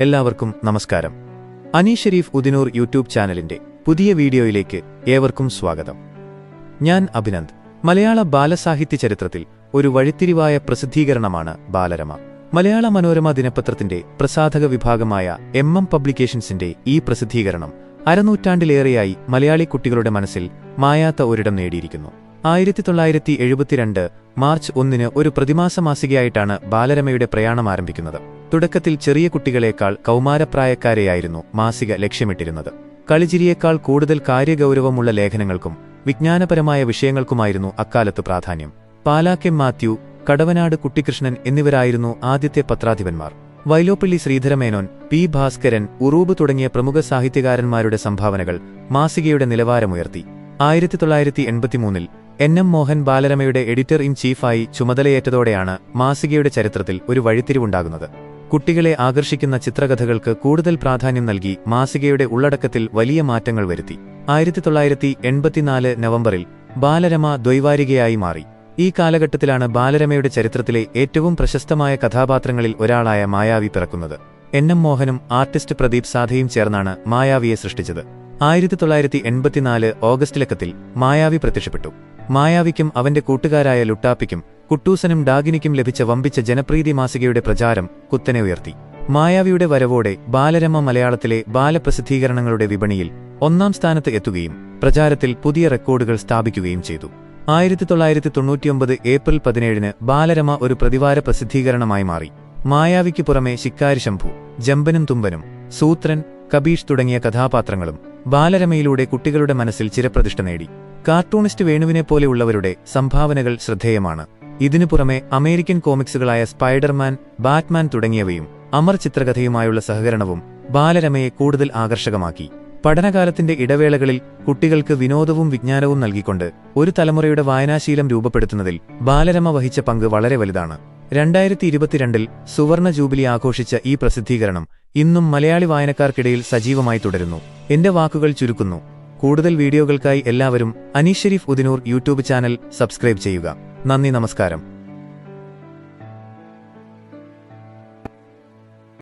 എല്ലാവർക്കും നമസ്കാരം. അനി ഷെരീഫ് ഉദിനൂർ യൂട്യൂബ് ചാനലിന്റെ പുതിയ വീഡിയോയിലേക്ക് ഏവർക്കും സ്വാഗതം. ഞാൻ അഭിനന്ദ്. മലയാള ബാലസാഹിത്യ ചരിത്രത്തിൽ ഒരു വഴിത്തിരിവായ പ്രസിദ്ധീകരണമാണ് ബാലരമ. മലയാള മനോരമ ദിനപത്രത്തിന്റെ പ്രസാധക വിഭാഗമായ എം എം പബ്ലിക്കേഷൻസിന്റെ ഈ പ്രസിദ്ധീകരണം അരനൂറ്റാണ്ടിലേറെയായി മലയാളി കുട്ടികളുടെ മനസ്സിൽ മായാത്ത ഒരിടം നേടിയിരിക്കുന്നു. ആയിരത്തി തൊള്ളായിരത്തി എഴുപത്തിരണ്ട് മാർച്ച് ഒന്നിന് ഒരു പ്രതിമാസ മാസികയായിട്ടാണ് ബാലരമയുടെ പ്രയാണം ആരംഭിക്കുന്നത്. തുടക്കത്തിൽ ചെറിയ കുട്ടികളേക്കാൾ കൗമാരപ്രായക്കാരെയായിരുന്നു മാസിക ലക്ഷ്യമിട്ടിരുന്നത്. കളിചിരിയേക്കാൾ കൂടുതൽ കാര്യഗൗരവമുള്ള ലേഖനങ്ങൾക്കും വിജ്ഞാനപരമായ വിഷയങ്ങൾക്കുമായിരുന്നു അക്കാലത്ത് പ്രാധാന്യം. പാലാക്കെം മാത്യു കടവനാട് കുട്ടിക്കൃഷ്ണൻ എന്നിവരായിരുന്നു ആദ്യത്തെ പത്രാധിപന്മാർ. വൈലോപ്പള്ളി ശ്രീധരമേനോൻ പി ഭാസ്കരൻ ഉറൂബ് തുടങ്ങിയ പ്രമുഖ സാഹിത്യകാരന്മാരുടെ സംഭാവനകൾ മാസികയുടെ നിലവാരമുയർത്തി. ആയിരത്തി തൊള്ളായിരത്തി എൺപത്തിമൂന്നിൽ എൻ എം മോഹൻ ബാലരമയുടെ എഡിറ്റർ ഇൻ ചീഫായി ചുമതലയേറ്റതോടെയാണ് മാസികയുടെ ചരിത്രത്തിൽ ഒരു വഴിത്തിരിവുണ്ടാകുന്നത്. കുട്ടികളെ ആകർഷിക്കുന്ന ചിത്രകഥകൾക്ക് കൂടുതൽ പ്രാധാന്യം നൽകി മാസികയുടെ ഉള്ളടക്കത്തിൽ വലിയ മാറ്റങ്ങൾ വരുത്തി. ആയിരത്തി തൊള്ളായിരത്തി എൺപത്തിനാല് നവംബറിൽ ബാലരമ ദ്വൈവാരികയായി മാറി. ഈ കാലഘട്ടത്തിലാണ് ബാലരമയുടെ ചരിത്രത്തിലെ ഏറ്റവും പ്രശസ്തമായ കഥാപാത്രങ്ങളിൽ ഒരാളായ മായാവി പിറക്കുന്നത്. എൻ എം മോഹനും ആർട്ടിസ്റ്റ് പ്രദീപ് സാധയും ചേർന്നാണ് മായാവിയെ സൃഷ്ടിച്ചത്. ആയിരത്തി തൊള്ളായിരത്തി എൺപത്തിനാല് ഓഗസ്റ്റിലക്കത്തിൽ മായാവി പ്രത്യക്ഷപ്പെട്ടു. മായാവിക്കും അവന്റെ കൂട്ടുകാരായ ലുട്ടാപ്പിക്കും കുട്ടൂസനും ഡാഗിനിക്കും ലഭിച്ച വമ്പിച്ച ജനപ്രീതി മാസികയുടെ പ്രചാരം കുത്തനെ ഉയർത്തി. മായാവിയുടെ വരവോടെ ബാലരമ മലയാളത്തിലെ ബാലപ്രസിദ്ധീകരണങ്ങളുടെ വിപണിയിൽ ഒന്നാം സ്ഥാനത്ത് എത്തുകയും പ്രചാരത്തിൽ പുതിയ റെക്കോർഡുകൾ സ്ഥാപിക്കുകയും ചെയ്തു. ആയിരത്തി തൊള്ളായിരത്തി തൊണ്ണൂറ്റിയൊമ്പത് ഏപ്രിൽ പതിനേഴിന് ബാലരമ ഒരു പ്രതിവാര പ്രസിദ്ധീകരണമായി മാറി. മായാവിക്ക് പുറമെ ശിക്കാരി ശംഭു ജമ്പനും തുമ്പനും സൂത്രൻ കബീഷ് തുടങ്ങിയ കഥാപാത്രങ്ങളും ബാലരമയിലൂടെ കുട്ടികളുടെ മനസ്സിൽ ചിരപ്രതിഷ്ഠ നേടി. കാർട്ടൂണിസ്റ്റ് വേണുവിനെ പോലെയുള്ളവരുടെ സംഭാവനകൾ ശ്രദ്ധേയമാണ്. ഇതിനു പുറമെ അമേരിക്കൻ കോമിക്സുകളായ സ്പൈഡർമാൻ ബാറ്റ്മാൻ തുടങ്ങിയവയും അമർ ചിത്രകഥയുമായുള്ള സഹകരണവും ബാലരമയെ കൂടുതൽ ആകർഷകമാക്കി. പഠനകാലത്തിന്റെ ഇടവേളകളിൽ കുട്ടികൾക്ക് വിനോദവും വിജ്ഞാനവും നൽകിക്കൊണ്ട് ഒരു തലമുറയുടെ വായനാശീലം രൂപപ്പെടുത്തുന്നതിൽ ബാലരമ വഹിച്ച പങ്ക് വളരെ വലുതാണ്. രണ്ടായിരത്തി ഇരുപത്തിരണ്ടിൽ സുവർണ ജൂബിലി ആഘോഷിച്ച ഈ പ്രസിദ്ധീകരണം ഇന്നും മലയാളി വായനക്കാർക്കിടയിൽ സജീവമായി തുടരുന്നു. എന്റെ വാക്കുകൾ ചുരുക്കുന്നു. കൂടുതൽ വീഡിയോകൾക്കായി എല്ലാവരും Aneesh Sherif Udinoor YouTube channel subscribe ചെയ്യുക. നന്ദി നമസ്കാരം.